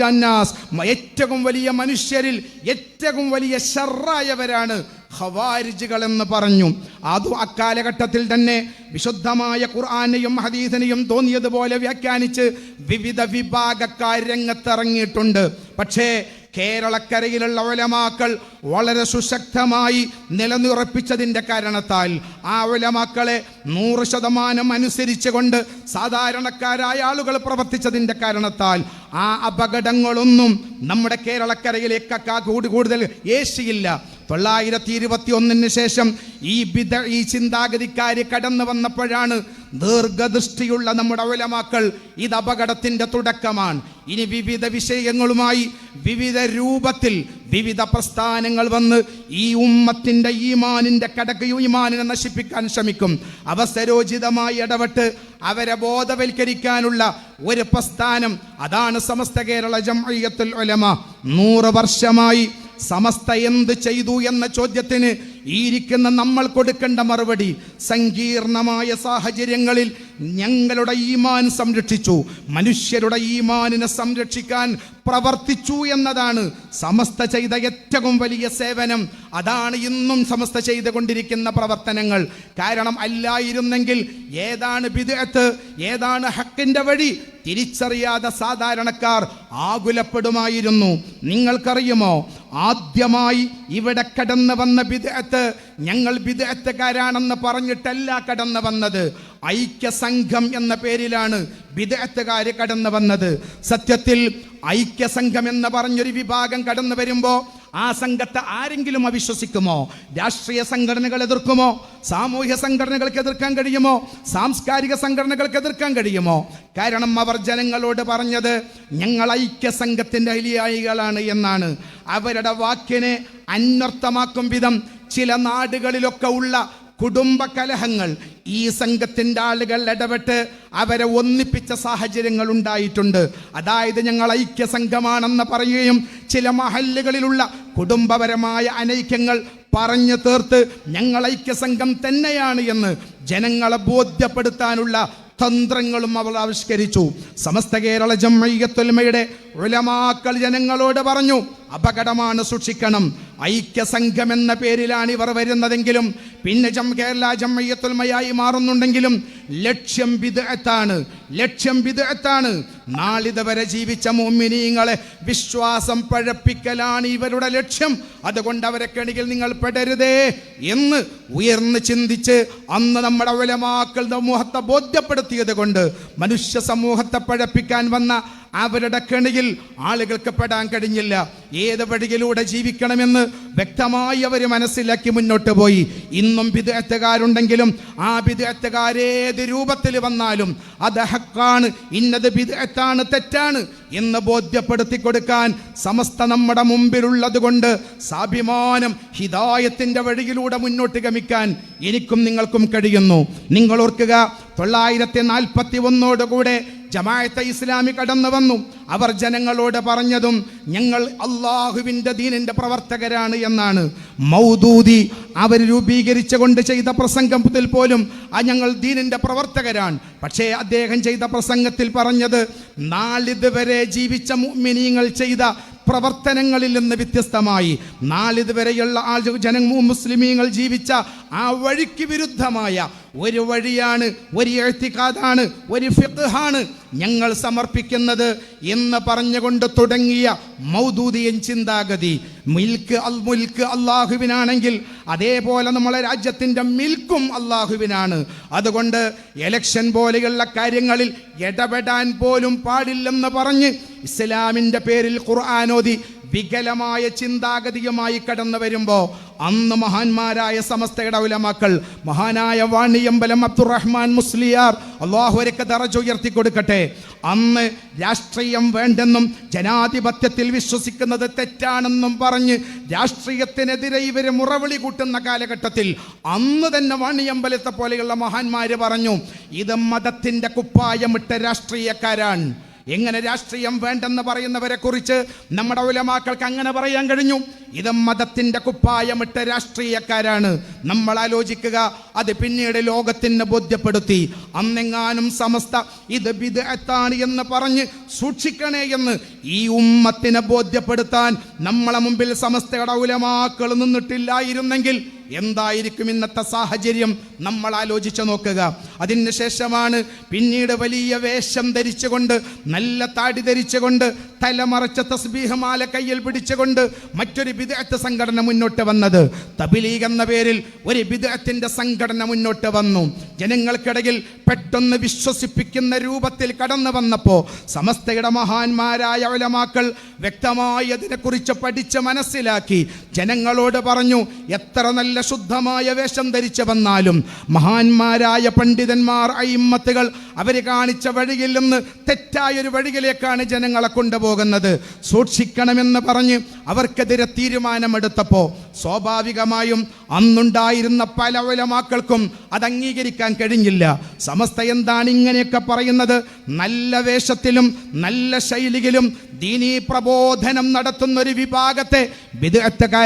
ജന്നാസ്. ഏറ്റവും വലിയ മനുഷ്യരിൽ ഏറ്റവും വലിയ ഷർറായവരാണ് ഖവാരിജുകൾ എന്ന് പറഞ്ഞു. അതും അക്കാലഘട്ടത്തിൽ തന്നെ വിശുദ്ധമായ ഖുർആാനെയും ഹദീസിനെയും തോന്നിയതുപോലെ വ്യാഖ്യാനിച്ച് വിവിധ വിഭാഗക്കാർ രംഗത്തിറങ്ങിയിട്ടുണ്ട്. പക്ഷേ കേരളക്കരയിലുള്ള ഒലമാക്കൾ വളരെ സുശക്തമായി നിലനിറപ്പിച്ചതിന്റെ കാരണത്താൽ ആ ഒലമാക്കളെ നൂറ് ശതമാനം അനുസരിച്ചുകൊണ്ട് സാധാരണക്കാരായ ആളുകൾ പ്രവർത്തിച്ചതിന്റെ കാരണത്താൽ ആ അപകടങ്ങളൊന്നും നമ്മുടെ കേരളക്കരയിലേക്കൊക്കെ കൂടി കൂടുതൽ ഏശിയില്ല. തൊള്ളായിരത്തി ഇരുപത്തി ഒന്നിന് ശേഷം ഈ ബിദ ഈ ചിന്താഗതിക്കാർ കടന്നു വന്നപ്പോഴാണ് ദീർഘദൃഷ്ടിയുള്ള നമ്മുടെ ഉലമാക്കൾ ഇത് അപകടത്തിന്റെ തുടക്കമാണ്. ഇനി വിവിധ വിഷയങ്ങളുമായി വിവിധ രൂപത്തിൽ വിവിധ പ്രസ്ഥാനങ്ങൾ വന്ന് ഈ ഉമ്മത്തിന്റെ ഈമാനിന്റെ കടക്ക് ഈമാനിനെ നശിപ്പിക്കാൻ ശ്രമിക്കും. അവസരോചിതമായി ഇടപെട്ട് അവരെ ബോധവൽക്കരിക്കാനുള്ള ഒരു പ്രസ്ഥാനം അതാണ് സമസ്ത കേരള ജംഇയ്യത്തുൽ ഉലമ. നൂറ് വർഷമായി സമസ്ത എന്ത് ചെയ്തു എന്ന ചോദ്യത്തിന് ഇരിക്കുന്ന നമ്മൾ കൊടുക്കേണ്ട മറുപടി സങ്കീർണമായ സാഹചര്യങ്ങളിൽ ഞങ്ങളുടെ ഈമാൻ സംരക്ഷിച്ചു. മനുഷ്യരുടെ ഈമാനിനെ സംരക്ഷിക്കാൻ പ്രവർത്തിച്ചു എന്നതാണ് സമസ്ത ചെയ്ത ഏറ്റവും വലിയ സേവനം. അതാണ് ഇന്നും സമസ്ത ചെയ്തുകൊണ്ടിരിക്കുന്ന പ്രവർത്തനങ്ങൾ. കാരണം അല്ലായിരുന്നെങ്കിൽ ഏതാണ് ബിദഅത്ത് ഏതാണ് ഹക്കിന്റെ വഴി? തിരിച്ചറിയാതെ സാധാരണക്കാർ ആകുലപ്പെടുമായിരുന്നു. നിങ്ങൾക്കറിയുമോ? ആദ്യമായി ഇവിടെ കടന്നു വന്ന വിദേഹത്ത് ഞങ്ങൾ വിദേഹത്തുകാരാണെന്ന് പറഞ്ഞിട്ടല്ല കടന്നു വന്നത്. ഐക്യസംഘം എന്ന പേരിലാണ് വിദേഹത്തുകാർ കടന്നു വന്നത്. സത്യത്തിൽ ഐക്യസംഘം എന്ന് പറഞ്ഞൊരു വിഭാഗം കടന്നു വരുമ്പോ ആ സംഘത്തെ ആരെങ്കിലും അവിശ്വസിക്കുമോ? രാഷ്ട്രീയ സംഘടനകൾ എതിർക്കുമോ? സാമൂഹ്യ സംഘടനകൾക്ക് എതിർക്കാൻ കഴിയുമോ? സാംസ്കാരിക സംഘടനകൾക്ക് എതിർക്കാൻ കഴിയുമോ? കാരണം അവർ ജനങ്ങളോട് പറഞ്ഞത് ഞങ്ങൾ ഐക്യ സംഘത്തിന്റെ അനുയായികളാണ് എന്നാണ്. അവരുടെ വാക്കിനെ അന്വർത്ഥമാക്കും വിധം ചില നാടുകളിലൊക്കെ ഉള്ള കുടുംബ കലഹങ്ങൾ ഈ സംഘത്തിന്റെ ആളുകൾ ഇടപെട്ട് അവരെ ഒന്നിപ്പിച്ച സാഹചര്യങ്ങൾ ഉണ്ടായിട്ടുണ്ട്. അതായത് ഞങ്ങൾ ഐക്യ സംഘമാണെന്ന് പറയുകയും ചില മഹല്ലുകളിലുള്ള കുടുംബപരമായ അനൈക്യങ്ങൾ പറഞ്ഞു തീർത്ത് ഞങ്ങൾ ഐക്യ സംഘം തന്നെയാണ് എന്ന് ജനങ്ങളെ ബോധ്യപ്പെടുത്താനുള്ള തന്ത്രങ്ങളും അവർ ആവിഷ്കരിച്ചു. സമസ്ത കേരള ജമ്മയ്യത്തൊലിമയുടെ ഉലമാക്കൾ ജനങ്ങളോട് പറഞ്ഞു അപകടമാണ് സൂക്ഷിക്കണം. ഐക്യസംഘം എന്ന പേരിലാണ് ഇവർ വരുന്നതെങ്കിലും പിന്നെ ജം കേരള ജമ്മയ്യത്തുൽമയായി മാറുന്നുണ്ടെങ്കിലും ലക്ഷ്യം വിദഗ്ധാണ് ലക്ഷ്യം വിദഗ്ധാണ് നാളിതുവരെ ജീവിച്ച മോമിനീങ്ങളെ വിശ്വാസം പഴപ്പിക്കലാണ് ഇവരുടെ ലക്ഷ്യം. അതുകൊണ്ട് അവരെ കണികിൽ നിങ്ങൾ പെടരുതേ എന്ന് ഉയർന്ന് ചിന്തിച്ച് അന്ന് നമ്മുടെ ഉലമാക്കൾ സമൂഹത്തെ ബോധ്യപ്പെടുത്തിയത് കൊണ്ട് മനുഷ്യ സമൂഹത്തെ പഴപ്പിക്കാൻ വന്ന അവരുടെ കെണിയിൽ ആളുകൾക്ക് പെടാൻ കഴിഞ്ഞില്ല. ഏത് വഴിയിലൂടെ ജീവിക്കണമെന്ന് വ്യക്തമായി അവർ മനസ്സിലാക്കി മുന്നോട്ട് പോയി. ഇന്നും വിദഗ്ധകാരുണ്ടെങ്കിലും ആ വിദഗ്ധകാരേത് രൂപത്തിൽ വന്നാലും അത് ഹക്കാണ് ഇന്നത് വിദഗ്ധാണ് തെറ്റാണ് എന്ന് ബോധ്യപ്പെടുത്തി കൊടുക്കാൻ സമസ്ത നമ്മുടെ മുമ്പിലുള്ളത് കൊണ്ട് സാഭിമാനം ഹിതായത്തിന്റെ വഴിയിലൂടെ മുന്നോട്ട് ഗമിക്കാൻ എനിക്കും നിങ്ങൾക്കും കഴിയുന്നു. നിങ്ങൾ ഓർക്കുക തൊള്ളായിരത്തി നാൽപ്പത്തി ഒന്നോടുകൂടെ ജമാഅത്തെ ഇസ്ലാമി കടന്നു വന്നു. അവർ ജനങ്ങളോട് പറഞ്ഞതും ഞങ്ങൾ അള്ളാഹുവിന്റെ ദീനിന്റെ പ്രവർത്തകരാണ് എന്നാണ്. മൗദൂദി അവർ രൂപീകരിച്ചുകൊണ്ട് ചെയ്ത പ്രസംഗത്തിൽ പോലും ആ ഞങ്ങൾ ദീനിന്റെ പ്രവർത്തകരാണ്. പക്ഷേ അദ്ദേഹം ചെയ്ത പ്രസംഗത്തിൽ പറഞ്ഞത് നാളിതുവരെ ജീവിച്ച മുഅ്മിനീങ്ങൾ ചെയ്ത പ്രവർത്തനങ്ങളിൽ നിന്ന് വ്യത്യസ്തമായി. നാളിതുവരെയുള്ള ആ ജനങ്ങൾ മുസ്ലിമീങ്ങൾ ജീവിച്ച ആ വഴിക്ക് വിരുദ്ധമായ ഒരു വഴിയാണ് ഒരു എഴുത്തിക്കാതാണ് ഒരു ഫിഖാണ് ഞങ്ങൾ സമർപ്പിക്കുന്നത് എന്ന് പറഞ്ഞുകൊണ്ട് തുടങ്ങിയ മൗദൂദിയൻ ചിന്താഗതി. മിൽക്ക് അൽ മുൽക്ക് അള്ളാഹുവിനാണെങ്കിൽ അതേപോലെ നമ്മളെ രാജ്യത്തിന്റെ മിൽക്കും അള്ളാഹുവിനാണ് അതുകൊണ്ട് എലക്ഷൻ പോലെയുള്ള കാര്യങ്ങളിൽ ഇടപെടാൻ പോലും പാടില്ലെന്ന് പറഞ്ഞ് ഇസ്ലാമിന്റെ പേരിൽ ഖുർആാനോദി വികലമായ ചിന്താഗതിയുമായി കടന്നു വരുമ്പോൾ അന്ന് മഹാന്മാരായ സമസ്തയുടെ ഉലമാക്കൾ മഹാനായ വാണിയമ്പലം അബ്ദുറഹ്മാൻ മുസ്ലിയാർ അള്ളാഹുരക്ക് തറച്ചുയർത്തി കൊടുക്കട്ടെ. അന്ന് രാഷ്ട്രീയം വേണ്ടെന്നും ജനാധിപത്യത്തിൽ വിശ്വസിക്കുന്നത് തെറ്റാണെന്നും പറഞ്ഞ് രാഷ്ട്രീയത്തിനെതിരെ ഇവർ മുറവിളി കൂട്ടുന്ന കാലഘട്ടത്തിൽ അന്ന് തന്നെ വാണിയമ്പലത്തെ പോലെയുള്ള മഹാന്മാർ പറഞ്ഞു ഇത് മതത്തിന്റെ കുപ്പായമിട്ട രാഷ്ട്രീയക്കാരാണ്. എങ്ങനെ രാഷ്ട്രീയം വേണ്ടെന്ന് പറയുന്നവരെ കുറിച്ച് നമ്മുടെ ഉലമാക്കൾക്ക് അങ്ങനെ പറയാൻ കഴിഞ്ഞു. ഇത് മതത്തിന്റെ കുപ്പായമിട്ട രാഷ്ട്രീയക്കാരാണ്. നമ്മൾ ആലോചിക്കുക അത് പിന്നീട് ലോകത്തിന് ബോധ്യപ്പെടുത്തി. അന്നെങ്ങാനും സമസ്ത ഇത് വിദഗ്ധാണ് എന്ന് പറഞ്ഞ് സൂക്ഷിക്കണേ എന്ന് ഈ ഉമ്മത്തിനെ ബോധ്യപ്പെടുത്താൻ നമ്മളെ മുമ്പിൽ സമസ്തയുടെ ഉലമാക്കൾ നിന്നിട്ടില്ലായിരുന്നെങ്കിൽ എന്തായിരിക്കും ഇന്നത്തെ സാഹചര്യം? നമ്മൾ ആലോചിച്ച് നോക്കുക. അതിന് ശേഷമാണ് പിന്നീട് വലിയ വേഷം ധരിച്ചുകൊണ്ട് നല്ല താടി ധരിച്ചുകൊണ്ട് തലമറച്ച തസ്ബീഹമാല കയ്യിൽ പിടിച്ചുകൊണ്ട് മറ്റൊരു വിദഗ്ധ സംഘടന മുന്നോട്ട് വന്നത്. തബിലീഗ് എന്ന പേരിൽ ഒരു വിദഗ്ധത്തിന്റെ സംഘടന മുന്നോട്ട് വന്നു. ജനങ്ങൾക്കിടയിൽ പെട്ടെന്ന് വിശ്വസിപ്പിക്കുന്ന രൂപത്തിൽ കടന്നു വന്നപ്പോൾ സമസ്തയുടെ മഹാന്മാരായ ഉലമാക്കൾ വ്യക്തമായി അതിനെക്കുറിച്ച് പഠിച്ച് മനസ്സിലാക്കി. ജനങ്ങളോട് പറഞ്ഞു എത്ര നല്ല ശുദ്ധമായ വേഷം ധരിച്ചു വന്നാലും മഹാന്മാരായ പണ്ഡിതന്മാർ അയിമ്മത്തുകൾ അവർ കാണിച്ച വഴിയിൽ നിന്ന് തെറ്റായൊരു വഴിയിലേക്കാണ് ജനങ്ങളെ കൊണ്ടുപോകുന്നത്. സൂക്ഷിക്കണമെന്ന് പറഞ്ഞ് അവർക്കെതിരെ തീരുമാനമെടുത്തപ്പോൾ സ്വാഭാവികമായും അന്നുണ്ടായിരുന്ന പല ഉലമാക്കൾക്കും അത് അംഗീകരിക്കാൻ കഴിഞ്ഞില്ല. സമസ്ത എന്താണ് ഇങ്ങനെയൊക്കെ പറയുന്നത്? നല്ല വേഷത്തിലും നല്ല ശൈലിയിലും ദീനീ പ്രബോധനം നടത്തുന്ന ഒരു വിഭാഗത്തെ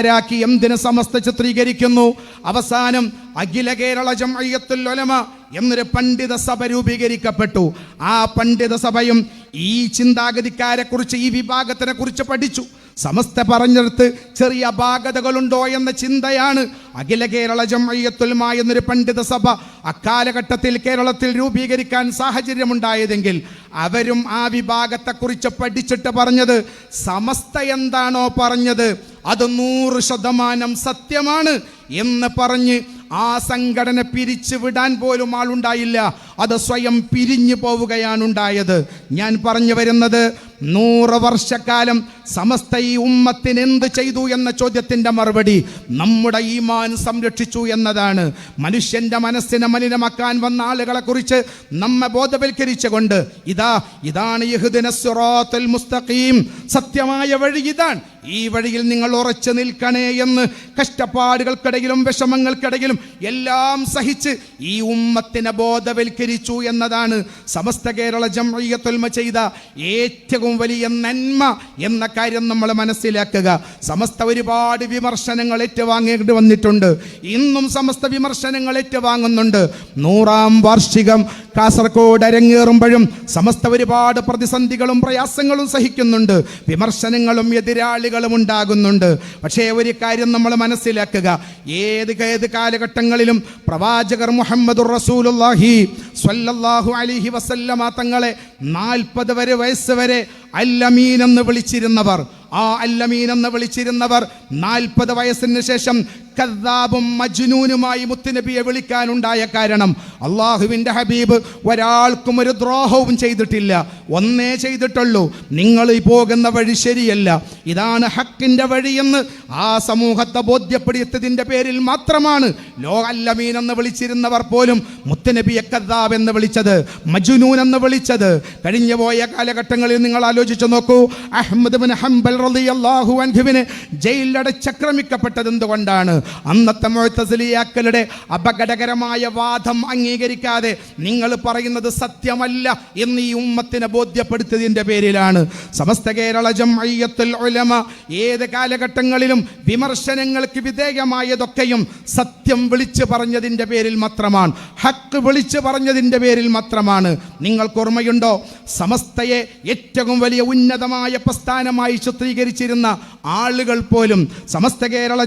വിദഗ്ധക്കാരാക്കി എന്തിന് സമസ്ത ചിത്രീകരിക്കുന്നു. അവസാനം അഖില കേരള ജംഅയ്യത്തുൽ ഒലമ എന്നൊരു പണ്ഡിത സഭ രൂപീകരിക്കപ്പെട്ടു. ആ പണ്ഡിത സഭയും ഈ ചിന്താഗതിക്കാരെ കുറിച്ച് ഈ വിഭാഗത്തിനെ കുറിച്ച് പഠിച്ചു. സമസ്ത പറഞ്ഞെടുത്ത് ചെറിയ അപാകതകളുണ്ടോ എന്ന ചിന്തയാണ് അഖില കേരള ജംഅയ്യത്തുൽമ എന്നൊരു പണ്ഡിത സഭ അക്കാലഘട്ടത്തിൽ കേരളത്തിൽ രൂപീകരിക്കാൻ സാഹചര്യമുണ്ടായതെങ്കിൽ അവരും ആ വിഭാഗത്തെക്കുറിച്ച് പഠിച്ചിട്ട് പറഞ്ഞത് സമസ്ത എന്താണോ പറഞ്ഞത് അത് നൂറ് ശതമാനം സത്യമാണ് എന്ന് പറഞ്ഞ് ആ സംഘടന പിരിച്ചു വിടാൻ പോലും ആളുണ്ടായില്ല. അത് സ്വയം പിരിഞ്ഞു പോവുകയാണ് ഉണ്ടായത്. ഞാൻ പറഞ്ഞു വരുന്നത് നൂറ് വർഷക്കാലം സമസ്ത ഈ ഉമ്മത്തിന് എന്ത് ചെയ്തു എന്ന ചോദ്യത്തിന്റെ മറുപടി നമ്മുടെ ഈമാൻ സംരക്ഷിച്ചു എന്നതാണ്. മനുഷ്യന്റെ മനസ്സിനെ മലിനമാക്കാൻ വന്ന ആളുകളെ കുറിച്ച് നമ്മെ ബോധവൽക്കരിച്ചുകൊണ്ട് ഇതാ ഇതാണ് യഹ്ദിന സിറാത്തുൽ മുസ്തഖീം. സത്യമായ വഴി ഇതാണ്. ഈ വഴിയിൽ നിങ്ങൾ ഉറച്ചു നിൽക്കണേ എന്ന് കഷ്ടപ്പാടുകൾക്കിടയിലും വിഷമങ്ങൾക്കിടയിലും എല്ലാം സഹിച്ച് ഈ ഉമ്മത്തിനെ ബോധവൽക്കരിച്ചു എന്നതാണ്. സമസ്ത കേരള ജംഇയ്യത്തുൽമ ചെയ്ത ഏറ്റവും വലിയ നന്മ എന്ന കാര്യം നമ്മൾ മനസ്സിലാക്കുക. സമസ്ത ഒരുപാട് വിമർശനങ്ങൾ ഏറ്റുവാങ്ങേണ്ടി വന്നിട്ടുണ്ട്. ഇന്നും സമസ്ത വിമർശനങ്ങൾ ഏറ്റുവാങ്ങുന്നുണ്ട്. നൂറാം വാർഷികം കാസർഗോഡ് അരങ്ങേറുമ്പോഴും സമസ്ത ഒരുപാട് പ്രതിസന്ധികളും പ്രയാസങ്ങളും സഹിക്കുന്നുണ്ട്. വിമർശനങ്ങളും എതിരാളികളും ഉണ്ടാകുന്നുണ്ട്. പക്ഷേ ഒരു കാര്യം നമ്മൾ മനസ്സിലാക്കുക. ഏത് ഏത് കാലഘട്ടങ്ങളിലും പ്രവാചകർ മുഹമ്മദ് റസൂലുള്ളാഹി സ്വല്ലല്ലാഹു അലൈഹി വസല്ലമ തങ്ങളെ നാൽപ്പത് വരെ വയസ്സ് വരെ അല്ലമീൻ എന്ന് വിളിച്ചിരുന്നവർ. ആ അല്ലമീൻ എന്ന് വിളിച്ചിരുന്നവർ നാൽപ്പത് വയസ്സിന് ശേഷം കദ്ദാബും മജ്നൂനുമായി മുത്തുനബിയെ വിളിക്കാനുണ്ടായ കാരണം അള്ളാഹുവിന്റെ ഹബീബ് ഒരാൾക്കും ഒരു ദ്രോഹവും ചെയ്തിട്ടില്ല. ഒന്നേ ചെയ്തിട്ടുള്ളൂ. നിങ്ങൾ ഈ പോകുന്ന വഴി ശരിയല്ല. ഇതാണ് ഹക്കിന്റെ വഴിയെന്ന് ആ സമൂഹത്തെ ബോധ്യപ്പെടുത്തിയതിന്റെ പേരിൽ മാത്രമാണ് ലോകല്ലമീൻ എന്ന് വിളിച്ചിരുന്നവർ പോലും മുത്തുനബിയെ കദ്ദാബ് എന്ന് വിളിച്ചത് മജ്നൂൻ എന്ന് വിളിച്ചത്. കഴിഞ്ഞു പോയ കാലഘട്ടങ്ങളിൽ നിങ്ങൾ ആലോചിച്ചു നോക്കൂ. അഹമ്മദ് ബിൻ ഹംബൽ റളിയല്ലാഹു അൻഹുവിന് ജയിലിലടച്ചക്രമിക്കപ്പെട്ടത് എന്തുകൊണ്ടാണ്? അന്നത്തെ മുഴത്തസിലിയാക്കളുടെ അപകടകരമായ വാദം അംഗീകരിക്കാതെ നിങ്ങൾ പറയുന്നത് സത്യമല്ല എന്ന് ഈ ഉമ്മത്തിനെ ബോധ്യപ്പെടുത്തിയതിന്റെ പേരിലാണ്. സമസ്ത കേരള ജംഅയ്യത്തുൽ ഉലമ ഏത് കാലഘട്ടങ്ങളിലും വിമർശനങ്ങൾക്ക് വിധേയമായതൊക്കെയും സത്യം വിളിച്ചു പറഞ്ഞതിന്റെ പേരിൽ മാത്രമാണ്. ഹക്ക് വിളിച്ചു പറഞ്ഞതിന്റെ പേരിൽ മാത്രമാണ്. നിങ്ങൾക്ക് ഓർമ്മയുണ്ടോ? സമസ്തയെ ഏറ്റവും വലിയ ഉന്നതമായ പ്രസ്ഥാനമായി ചിത്രീകരിച്ചിരുന്ന ആളുകൾ പോലും സമസ്ത കേരള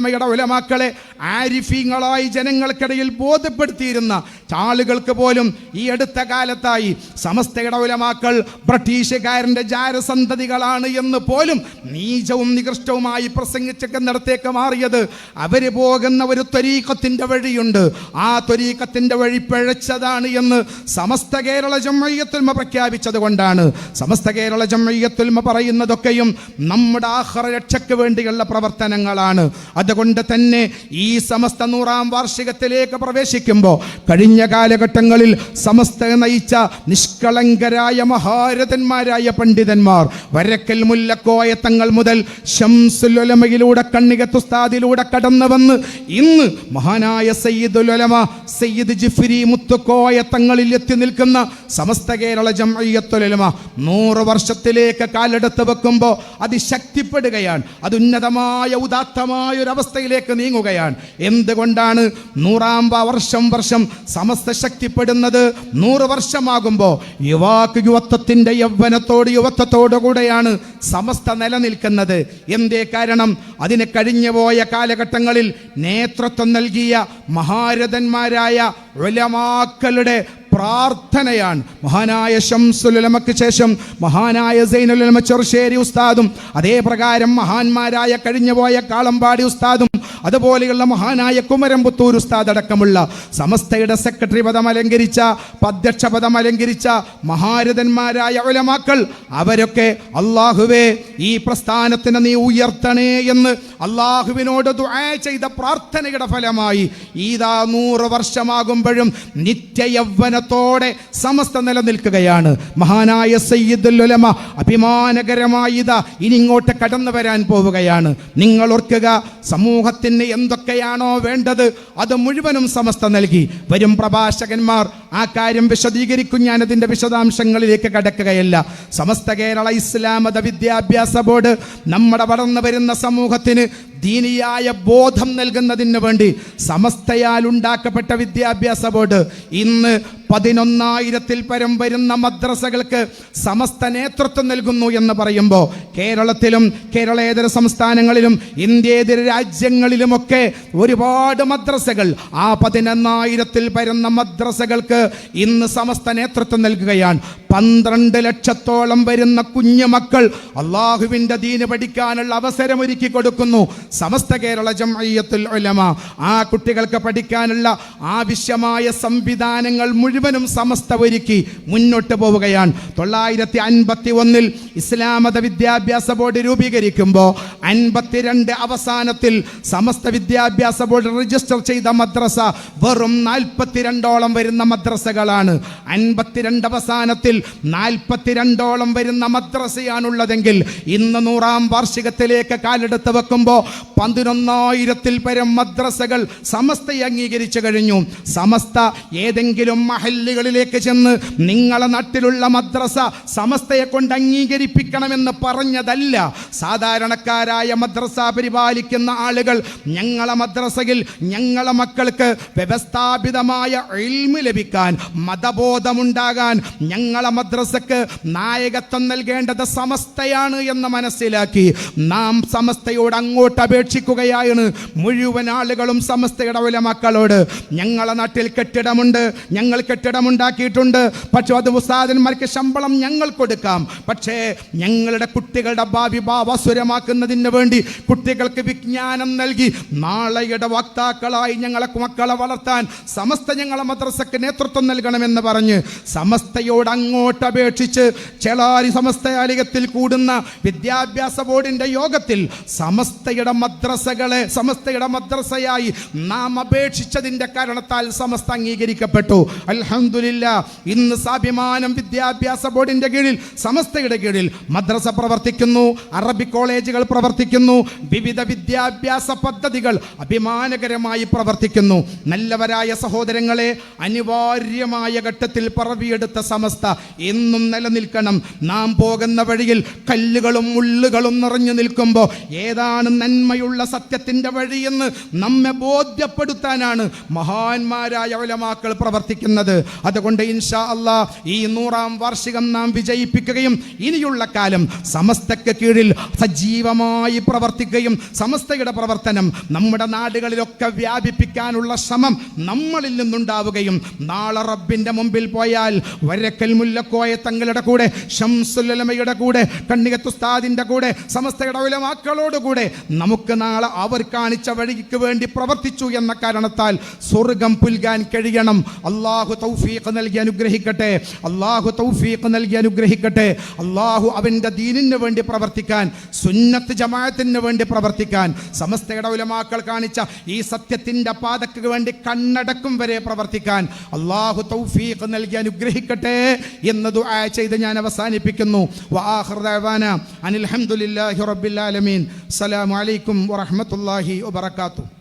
ജംഅയ്യത്തുലമയുടെ ഉലമാക്കളെ ആരിഫീങ്ങളായി ജനങ്ങൾക്കിടയിൽ ബോധ്യപ്പെടുത്തിയിരുന്ന ആളുകൾക്ക് പോലും ഈ അടുത്ത കാലത്തായി സമസ്തയുടെ ഉലമാക്കൾ ബ്രിട്ടീഷുകാരന്റെ ജാരസന്തതികളാണ് എന്ന് പോലും നീചവും നികൃഷ്ടവുമായി പ്രസംഗിച്ചെക്കുന്നിടത്തേക്ക് മാറിയത്. അവർ പോകുന്ന ഒരു ത്വരീക്കത്തിന്റെ വഴിയുണ്ട്. ആ ത്വരീക്കത്തിന്റെ വഴി പിഴച്ചതാണ് എന്ന് സമസ്ത കേരള ജമ്മയ്യത്തുൽമ പ്രഖ്യാപിച്ചത് കൊണ്ടാണ് സമസ്ത കേരള ജമ്മയ്യത്തുൽമ പറയുന്നതൊക്കെയും നമ്മുടെ ആഹ്റ രക്ഷയ്ക്ക് വേണ്ടിയുള്ള പ്രവർത്തനങ്ങളാണ്. അതുകൊണ്ട് തന്നെ ഈ സമസ്ത നൂറാം വാർഷികത്തിലേക്ക് പ്രവേശിക്കുമ്പോൾ കഴിഞ്ഞ കാലഘട്ടങ്ങളിൽ സമസ്ത നയിച്ച നിഷ്കളങ്കരായ മഹാരഥന്മാരായ പണ്ഡിതന്മാർ വരക്കൽ മുല്ലക്കോയ തങ്ങൾ മുതൽ ഷംസുലമയിലൂടെ കണ്ണികത്തുസ്താദിലൂടെ കടന്നു വന്ന് ഇന്ന് മഹാനായ സയ്യിദുലമ സയ്യിദ് ജിഫിരി മുത്തുക്കോയ തങ്ങളിൽ എത്തി നിൽക്കുന്ന സമസ്ത കേരള ജംഅയ്യത്തുലമ നൂറ് വർഷത്തിലേക്ക് കാലെടുത്ത് വെക്കുമ്പോൾ അത് ശക്തിപ്പെടുകയാണ്. ഉദാത്തമായ ഒരു അവസ്ഥയിലേക്ക് നീങ്ങുകയാണ്. എന്തുകൊണ്ടാണ് നൂറാം വർഷം വർഷം സമസ്ത ശക്തിപ്പെടുന്നത് നൂറ് വർഷമാകുമ്പോൾ യുവാക്ക് യുവത്വത്തിന്റെ യൗവനത്തോട് യുവത്വത്തോടു കൂടെയാണ് സമസ്ത നിലനിൽക്കുന്നത്. എന്തേ കാരണം? അതിന് കഴിഞ്ഞുപോയ കാലഘട്ടങ്ങളിൽ നേതൃത്വം നൽകിയ മഹാരഥന്മാരായ ഉലമാക്കളുടെ പ്രാർത്ഥനയാണ്. മഹാനായ ഷംസുലമക്ക് ശേഷം മഹാനായ സൈനുലമ ചെറുശ്ശേരി ഉസ്താദും അതേപ്രകാരം മഹാന്മാരായ കഴിഞ്ഞുപോയ കാളമ്പാടി ഉസ്താദും അതുപോലെയുള്ള മഹാനായ കുമരംപുത്തൂർ ഉസ്താദ് അടക്കമുള്ള സമസ്തയുടെ സെക്രട്ടറി പദം അലങ്കരിച്ച അധ്യക്ഷ പദം അലങ്കരിച്ച മഹാരഥന്മാരായ ഉലമാക്കൾ അവരൊക്കെ അള്ളാഹുവേ ഈ പ്രസ്ഥാനത്തിനെ നീ ഉയർത്തണേ എന്ന് അള്ളാഹുവിനോട് ചെയ്ത പ്രാർത്ഥനയുടെ ഫലമായി ഈതാ നൂറ് വർഷമാകുമ്പോഴും നിത്യ ഐക്യത്തോടെ സമസ്ത നിലനിൽക്കുകയാണ്. മഹാനായ സയ്യിദുൽ ഉലമ അഭിമാനകരമായി ഇതാ ഇനി ഇങ്ങോട്ട് കടന്നു വരാൻ പോവുകയാണ്. നിങ്ങൾ ഓർക്കുക സമൂഹത്തിന് എന്തൊക്കെയാണോ വേണ്ടത് അത് മുഴുവനും സമസ്ത നൽകി. വരും പ്രഭാഷകന്മാർ ആ കാര്യം വിശദീകരിക്കും. ഞാൻ അതിന്റെ വിശദാംശങ്ങളിലേക്ക് കടക്കുകയല്ല. സമസ്ത കേരള ഇസ്ലാം മത വിദ്യാഭ്യാസ ബോർഡ് നമ്മുടെ വളർന്നു വരുന്ന സമൂഹത്തിന് ദീനിയായ ബോധം നൽകുന്നതിന് വേണ്ടി സമസ്തയാൽ ഉണ്ടാക്കപ്പെട്ട വിദ്യാഭ്യാസ ബോർഡ് ഇന്ന് പതിനൊന്നായിരത്തിൽ പരം വരുന്ന മദ്രസകൾക്ക് സമസ്ത നേതൃത്വം നൽകുന്നു എന്ന് പറയുമ്പോൾ കേരളത്തിലും കേരളേതര സംസ്ഥാനങ്ങളിലും ഇന്ത്യേതര രാജ്യങ്ങളിലുമൊക്കെ ഒരുപാട് മദ്രസകൾ ആ പതിനൊന്നായിരത്തിൽ വരുന്ന മദ്രസകൾക്ക് ഇന്ന് സമസ്ത നേതൃത്വം നൽകുകയാണ്. പന്ത്രണ്ട് ലക്ഷത്തോളം വരുന്ന കുഞ്ഞു മക്കൾ അള്ളാഹുവിന്റെ ദീന് പഠിക്കാനുള്ള അവസരം ഒരുക്കി കൊടുക്കുന്നു. സമസ്ത കേരള ജംഅയ്യത്തുൽ ഉലമ ആ കുട്ടികൾക്ക് പഠിക്കാനുള്ള ആവശ്യമായ സംവിധാനങ്ങൾ മുഴുവനും സമസ്ത ഒരുക്കി മുന്നോട്ട് പോവുകയാണ്. തൊള്ളായിരത്തി അൻപത്തി ഒന്നിൽ ഇസ്ലാം മത വിദ്യാഭ്യാസ ബോർഡ് രൂപീകരിക്കുമ്പോൾ അൻപത്തിരണ്ട് അവസാനത്തിൽ സമസ്ത വിദ്യാഭ്യാസ ബോർഡ് രജിസ്റ്റർ ചെയ്ത മദ്രസ വെറും നാൽപ്പത്തിരണ്ടോളം വരുന്ന മദ്രസകളാണ്. അൻപത്തിരണ്ട് അവസാനത്തിൽ നാൽപ്പത്തിരണ്ടോളം വരുന്ന മദ്രസയാണുള്ളതെങ്കിൽ ഇന്ന് നൂറാം വാർഷികത്തിലേക്ക് കാലെടുത്ത് വെക്കുമ്പോൾ പതിനൊന്നായിരത്തിൽ പരം മദ്രസകൾ സമസ്തയെ അംഗീകരിച്ചു കഴിഞ്ഞു. സമസ്ത ഏതെങ്കിലും മഹല്ലുകളിലേക്ക് ചെന്ന് നിങ്ങളെ നാട്ടിലുള്ള മദ്രസ സമസ്തയെ കൊണ്ട് അംഗീകരിപ്പിക്കണമെന്ന് പറഞ്ഞതല്ല. സാധാരണക്കാരായ മദ്രസ പരിപാലിക്കുന്ന ആളുകൾ ഞങ്ങളെ മദ്രസയിൽ ഞങ്ങളെ മക്കൾക്ക് വ്യവസ്ഥാപിതമായ എൽമ് ലഭിക്കാൻ മതബോധമുണ്ടാകാൻ ഞങ്ങളെ മദ്രസക്ക് നായകത്വം നൽകേണ്ടത് സമസ്തയാണ് എന്ന് മനസ്സിലാക്കി നാം സമസ്തയോട് അങ്ങോട്ട് അപേക്ഷിക്കുകയാണ്. മുഴുവൻ ആളുകളും സമസ്തയുടെ മക്കളോട് ഞങ്ങളെ നാട്ടിൽ കെട്ടിടമുണ്ട് ഞങ്ങൾ കെട്ടിടമുണ്ടാക്കിയിട്ടുണ്ട്. പക്ഷെ അത് ഉസ്താദന്മാർക്ക് ശമ്പളം ഞങ്ങൾ കൊടുക്കാം. പക്ഷേ ഞങ്ങളുടെ കുട്ടികളുടെ ഭാവി ഭാവസുരമാക്കുന്നതിന് വേണ്ടി കുട്ടികൾക്ക് വിജ്ഞാനം നൽകി നാളെയുടെ വക്താക്കളായി ഞങ്ങളെ മക്കളെ വളർത്താൻ സമസ്ത ഞങ്ങളെ മദ്രസക്ക് നേതൃത്വം നൽകണമെന്ന് പറഞ്ഞ് സമസ്തയോട് അങ്ങോട്ട് അപേക്ഷിച്ച് ചെളാരി സമസ്തയാലികത്തിൽ കൂടുന്ന വിദ്യാഭ്യാസ ബോർഡിന്റെ യോഗത്തിൽ സമസ്തയുടെ മദ്രസകളെ സമസ്തയുടെ മദ്രസയായി നാം അപേക്ഷിച്ചതിന്റെ കാരണത്താൽ സമസ്ത അംഗീകരിക്കപ്പെട്ടു. അൽഹംദുലില്ല ഇന്ന് സാഭിമാനം വിദ്യാഭ്യാസ ബോർഡിന്റെ കീഴിൽ സമസ്തയുടെ കീഴിൽ മദ്രസ പ്രവർത്തിക്കുന്നു അറബി കോളേജുകൾ പ്രവർത്തിക്കുന്നു വിവിധ വിദ്യാഭ്യാസ പദ്ധതികൾ അഭിമാനകരമായി പ്രവർത്തിക്കുന്നു. നല്ലവരായ സഹോദരങ്ങളെ അനിവാര്യമായ ഘട്ടത്തിൽ പറവിയെടുത്ത സമസ്ത എന്നും നിലനിൽക്കണം. നാം പോകുന്ന വഴിയിൽ കല്ലുകളും മുള്ളുകളും നിറഞ്ഞു നിൽക്കുമ്പോൾ ഏതാണ് നന്മയുള്ള സത്യത്തിന്റെ വഴിയെന്ന് നമ്മെ ബോധ്യപ്പെടുത്താനാണ് മഹാന്മാരായ ഒലമാക്കൾ പ്രവർത്തിക്കുന്നത്. അതുകൊണ്ട് ഇൻഷാ അല്ലാ ഈ നൂറാം വാർഷികം നാം വിജയിപ്പിക്കുകയും ഇനിയുള്ള കാലം സമസ്തക്ക് കീഴിൽ സജീവമായി പ്രവർത്തിക്കുകയും സമസ്തയുടെ പ്രവർത്തനം നമ്മുടെ നാടുകളിലൊക്കെ വ്യാപിപ്പിക്കാനുള്ള ശ്രമം നമ്മളിൽ നിന്നുണ്ടാവുകയും നാളെ റബ്ബിന്റെ മുമ്പിൽ പോയാൽ വരക്കൽ മുല്ലക്കോയ തങ്ങളുടെ കൂടെ ഷംസുലമയുടെ കൂടെ കണ്ണികത്തുസ്താദിന്റെ കൂടെ സമസ്തയുടെ ഉലമാക്കളോടുകൂടെ നമുക്ക് നാളെ അവർ കാണിച്ച വഴിക്ക് വേണ്ടി പ്രവർത്തിച്ചു എന്ന കാരണത്താൽ സ്വർഗം പുൽകാൻ കഴിയണം. അള്ളാഹു തൗഫീഖ് നൽകി അനുഗ്രഹിക്കട്ടെ. അള്ളാഹു തൗഫീഖ് നൽകി അനുഗ്രഹിക്കട്ടെ. അള്ളാഹു അവന്റെ ദീനിന് വേണ്ടി പ്രവർത്തിക്കാൻ സുന്നത്ത് ജമാഅത്തിന് വേണ്ടി പ്രവർത്തിക്കാൻ സമസ്തയുടെ ഉലമാക്കൾ കാണിച്ച ഈ സത്യത്തിന്റെ പാതക്ക് വേണ്ടി കണ്ണടക്കും വരെ പ്രവർത്തിക്കാൻ അള്ളാഹു തൗഫീഖ് നൽകി അനുഗ്രഹിക്കട്ടെ എന്ന് ദുആ ചെയ്ത് ഞാൻ അവസാനിപ്പിക്കുന്നു. വആഖിറു ദഅവാന അനിൽ ഹംദുലില്ലാഹി റബ്ബിൽ ആലമീൻ. അസ്സലാമു അലൈക്കും വറഹ്മത്തുള്ളാഹി വബറകാതുഹു.